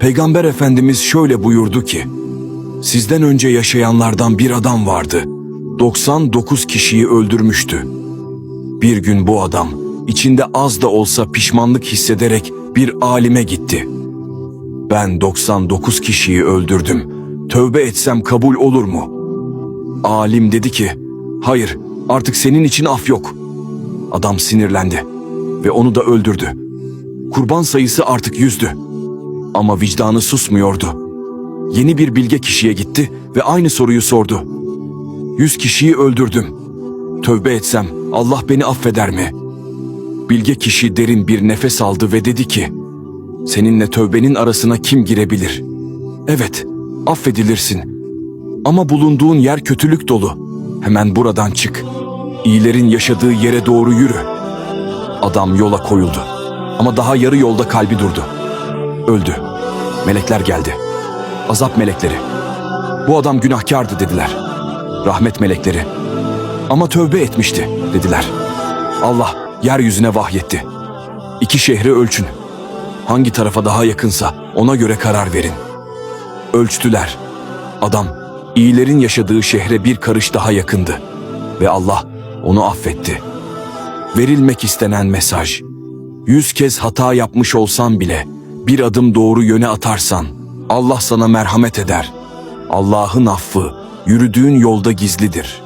Peygamber Efendimiz şöyle buyurdu ki, Sizden önce yaşayanlardan bir adam vardı. 99 kişiyi öldürmüştü. Bir gün bu adam içinde az da olsa pişmanlık hissederek bir alime gitti. Ben 99 kişiyi öldürdüm. Tövbe etsem kabul olur mu? Alim dedi ki, hayır artık senin için af yok. Adam sinirlendi ve onu da öldürdü. Kurban sayısı artık yüzdü. Ama vicdanı susmuyordu. Yeni bir bilge kişiye gitti ve aynı soruyu sordu. Yüz kişiyi öldürdüm. Tövbe etsem Allah beni affeder mi? Bilge kişi derin bir nefes aldı ve dedi ki, Seninle tövbenin arasına kim girebilir? Evet, affedilirsin. Ama bulunduğun yer kötülük dolu. Hemen buradan çık. İyilerin yaşadığı yere doğru yürü. Adam yola koyuldu. Ama daha yarı yolda kalbi durdu. Öldü. Melekler geldi. Azap melekleri. Bu adam günahkardı dediler. Rahmet melekleri. Ama tövbe etmişti dediler. Allah yeryüzüne vahyetti. İki şehri ölçün. Hangi tarafa daha yakınsa ona göre karar verin. Ölçtüler. Adam iyilerin yaşadığı şehre bir karış daha yakındı ve Allah onu affetti. Verilmek istenen mesaj. Yüz kez hata yapmış olsan bile bir adım doğru yöne atarsan Allah sana merhamet eder. Allah'ın affı yürüdüğün yolda gizlidir.''